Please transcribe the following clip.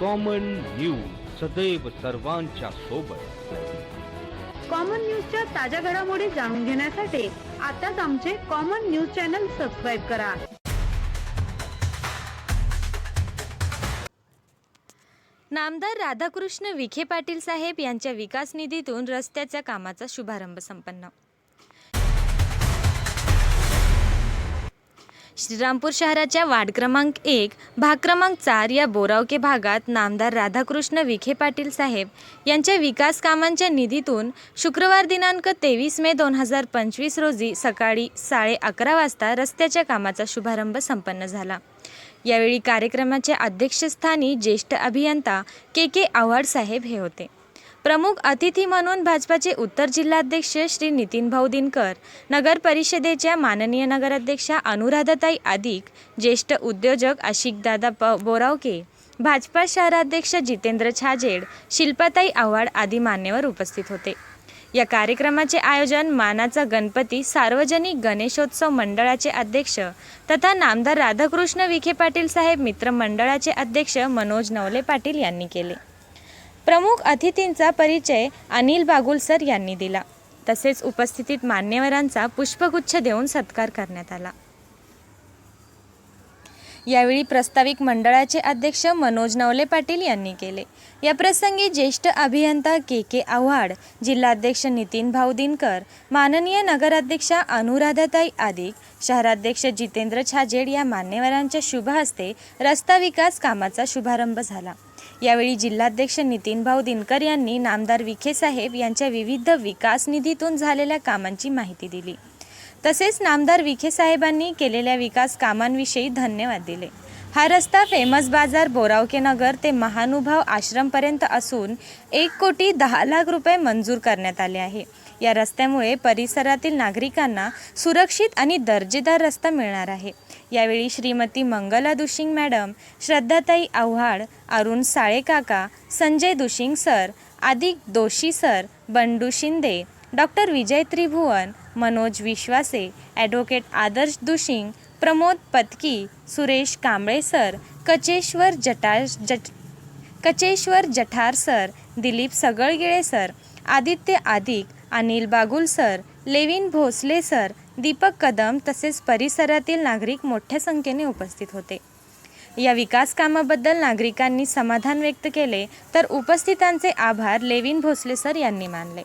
Common news सदैव सर्वांच्या सोबत. कॉमन न्यूजच्या ताज्या घडामोडी जाणून घेण्यासाठी आताच आमचे कॉमन न्यूज चॅनल सबस्क्राईब करा. नामदार राधाकृष्ण विखे पाटील साहेब यांच्या विकास निधीतून रस्त्याच्या कामाचा शुभारंभ संपन्न. श्रीरामपूर शहराच्या वार्ड क्रमांक एक भाग क्रमांक चार या बोरावके भागात नामदार राधाकृष्ण विखे पाटील साहेब यांच्या विकास कामांच्या निधीतून शुक्रवार दिनांक तेवीस मे दोन हजार पंचवीस रोजी सकाळी साडे अकरा वाजता रस्त्याच्या कामाचा शुभारंभ संपन्न झाला. यावेळी कार्यक्रमाच्या अध्यक्षस्थानी ज्येष्ठ अभियंता के के आव्हाड साहेब हे होते. प्रमुख अतिथी म्हणून भाजपाचे उत्तर जिल्हाध्यक्ष श्री नितीन भाऊ दिनकर नगर परिषदेच्या माननीय नगराध्यक्षा अनुराधाताई आदिक ज्येष्ठ उद्योजक आशिकदादा प बोरावके भाजपा शहराध्यक्ष जितेंद्र छाजेड शिल्पाताई आव्हाड आदी मान्यवर उपस्थित होते. या कार्यक्रमाचे आयोजन मानाचा गणपती सार्वजनिक गणेशोत्सव मंडळाचे अध्यक्ष तथा नामदार राधाकृष्ण विखे पाटील साहेब मित्र मंडळाचे अध्यक्ष मनोज नवले पाटील यांनी केले. प्रमुख अतिथींचा परिचय अनिल बागुल सर यांनी दिला. तसेच उपस्थितीत मान्यवरांचा पुष्पगुच्छ देऊन सत्कार करण्यात आला. यावेळी प्रस्ताविक मंडळाचे अध्यक्ष मनोज नवले पाटील यांनी केले. या प्रसंगी ज्येष्ठ अभियंता के के आव्हाड जिल्हाध्यक्ष नितीन भाऊ दिनकर माननीय नगराध्यक्षा अनुराधाताई आदिक शहराध्यक्ष जितेंद्र छाजेड या मान्यवरांच्या शुभ हस्ते रस्ता विकास कामाचा शुभारंभ झाला. यावेळी जिल्हाध्यक्ष नितीन भाऊ दिनकर यांनी नामदार विखे साहेब यांच्या विविध विकास निधीतून झालेल्या कामांची माहिती दिली. तसेच नामदार विखे साहेबांनी केलेल्या विकास कामांविषयी धन्यवाद दिले. हा रस्ता फेमस बाजार बोरावके नगर ते महानुभाव आश्रमपर्यंत असून एक कोटी दहा लाख रुपये मंजूर करण्यात आले आहे. या रस्त्यामुळे परिसरातील नागरिकांना सुरक्षित आणि दर्जेदार रस्ता मिळणार आहे. यावेळी श्रीमती मंगला दुशिंग मॅडम श्रद्धाताई Avhad Arun साळेकाका Sanjay Dushing sir Adik Doshi sir Bandu Shinde doctor Vijay Tribhuvan Manoj Vishwase advocate Adarsh Dushing Pramod Patki Suresh Kamble sir Kacheshwar Jatar जट Kacheshwar Jathar sir Dilip Sagalgile sir Aditya Adik Anil Bagul sir Levin Bhosale sir Deepak Kadam तसेच परिसरातील नागरिक मोठ्या संख्येने उपस्थित होते. या विकास कामाबद्दल नागरिकांनी समाधान व्यक्त केले तर उपस्थितांचे आभार लेविन भोसले सर यांनी मानले.